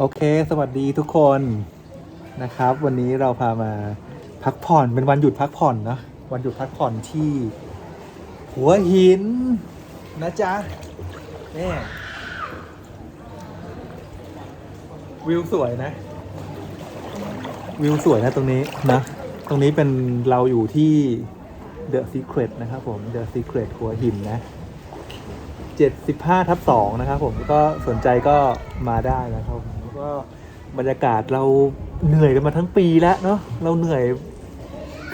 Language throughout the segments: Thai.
โอเค สวัสดีทุกคนนะครับ วันนี้เราพามาพักผ่อนเป็นวันหยุดพักผ่อนเนะวันหยุดพักผ่อนที่ หัวหินนะจ๊ะนี่วิวสวยนะ วิวสวยนะตรงนี้นะ ตรงนี้เป็นเราอยู่ที่ The Secret นะครับผม The Secret หัวหินนะ75ทับ2นะครับผมก็สนใจก็มาได้นะครับ ก็บรรยากาศเราเหนื่อยกันมาทั้งปีแล้วเนาะเราเหนื่อย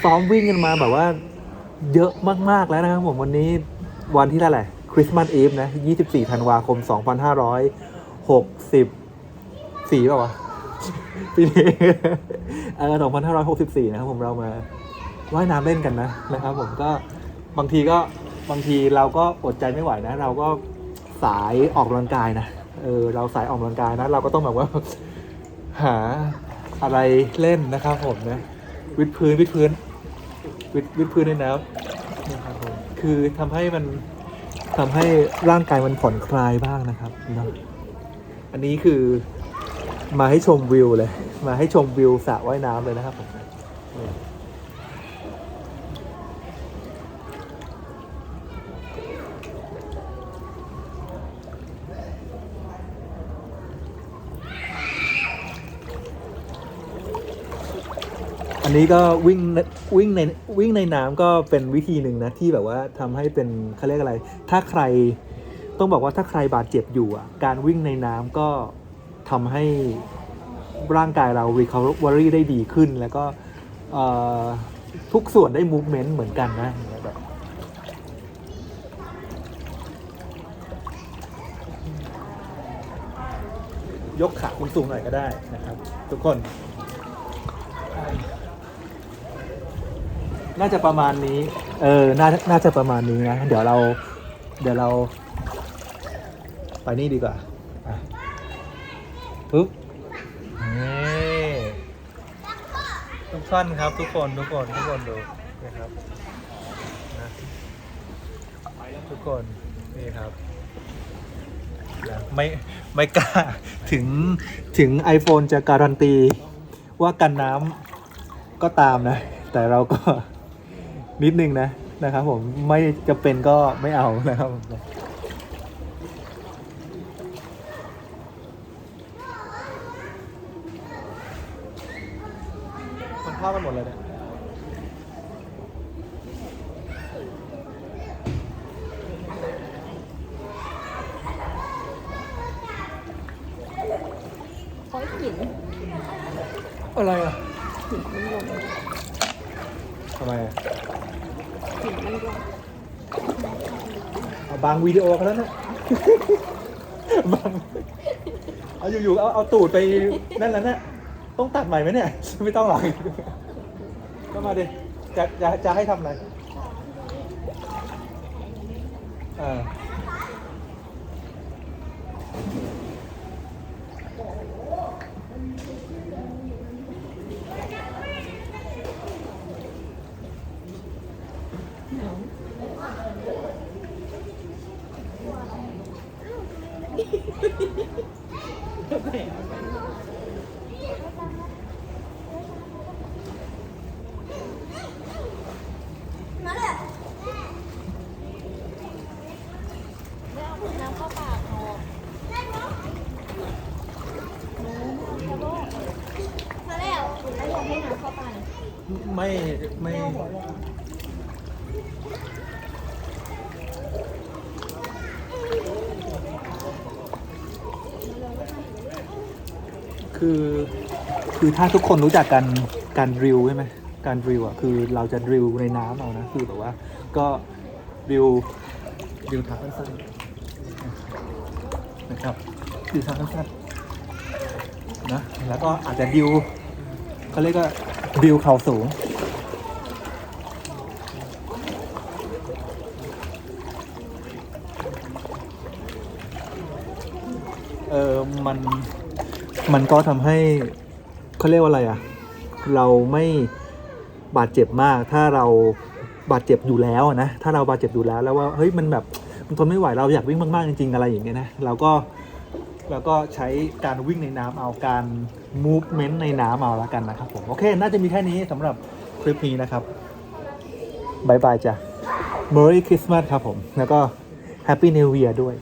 ซ้อมวิ่งกันมาแบบว่าเยอะมากๆแล้วนะครับผมวันนี้วันที่เท่าไหร่คริสต์มาสอีฟนะ 24 ธันวาคม 2564เปล่าวะปีนี้เออ2564 นะครับผมเรามาว่ายน้ำเล่นกันนะนะครับผมก็บางทีก็บางทีเราก็อดใจไม่ไหวนะ เราก็สายออกกำลังกายนะ เออเราสายออกกำลังกายนะ เราก็ต้องแบบว่า หาอะไรเล่นนะครับผมนะวิดพื้นวิดพื้นวิดวิดพื้นในน้ำนะครับผมคือทำให้มันทำให้ร่างกายมันผ่อนคลายบ้างนะครับนะอันนี้คือมาให้ชมวิวเลย มาให้ชมวิวสระว่ายน้ำเลยนะครับผม อันนี้ก็วิ่งวิ่งในวิ่งในน้ำก็เป็นวิธีหนึ่งนะที่แบบว่าทำให้เป็นเขาเรียกอะไร ถ้าใครต้องบอกว่าถ้าใครบาดเจ็บอยู่อะการวิ่งในน้ำก็ทำให้ร่างกายเรา recovery ได้ดีขึ้น แล้วก็ทุกส่วนได้ movement เหมือนกันนะแบบยกขาคุณสูงหน่อยก็ได้นะครับ ทุกคน น่าจะประมาณนี้ เออ น่า น่าจะประมาณนี้นะ เดี๋ยวเรา เดี๋ยวเรา ไปนี่ดีกว่าอะปึ๊บนี่ทุกท่านครับ ทุกคน ทุกคน ทุกคนดูนะครับนะทุกคน นี่ครับนะไม่ไม่กล้าถึงถึง iPhone จะการันตีว่ากันน้ำก็ตามนะ แต่เราก็ นิดนึงนะนะครับผมไม่จะเป็นก็ไม่เอานะครับผมมันเข้ากันหมดเลยเนี่ยโอ้ยหินอะไรอะหินมันลง ทำไมอะหินมันลงเอาบางวิดีโอเขาแล้วนะ บางเอาอยู่ๆเอาเอาตูดไปนั่นแล้วเนี่ยต้องตัดใหม่ไหมเนี่ย ไม่ต้องหรอกก็มาดิจะจะจะให้ทำอะไรอ่า น้ำเข้าปากออกมาแล้วแล้วอยากให้น้ำเข้าปาก ไม่ไม่ คือ คือถ้าทุกคนรู้จักการการดริวใช่ไหมการดริวอะคือเราจะดริวในน้ำเอานะคือแบบว่าก็ดริวริวทางสั้นๆนะครับริวทางสั้นๆนะแล้วก็อาจจะดริวเขาเรียกว่าริวเข่าสูงเออมัน มันก็ทำให้เขาเรียกว่าอะไรอะเราไม่บาดเจ็บมาก ถ้าเราบาดเจ็บอยู่แล้วนะ ถ้าเราบาดเจ็บอยู่แล้วแล้วว่าเฮ้ยมันแบบมันทนไม่ไหวเราอยากวิ่งมากๆจริงๆอะไรอย่างเงี้ยนะเราก็แล้วก็ใช้การวิ่งในน้ำเอาการ movement ในน้ำเอาล้วกันนะครับผมโอเค น่าจะมีแค่นี้สำหรับคลิปนี้นะครับบายบายจ้ะ Merry Christmas ครับผม แล้วก็ Happy New Year ด้วย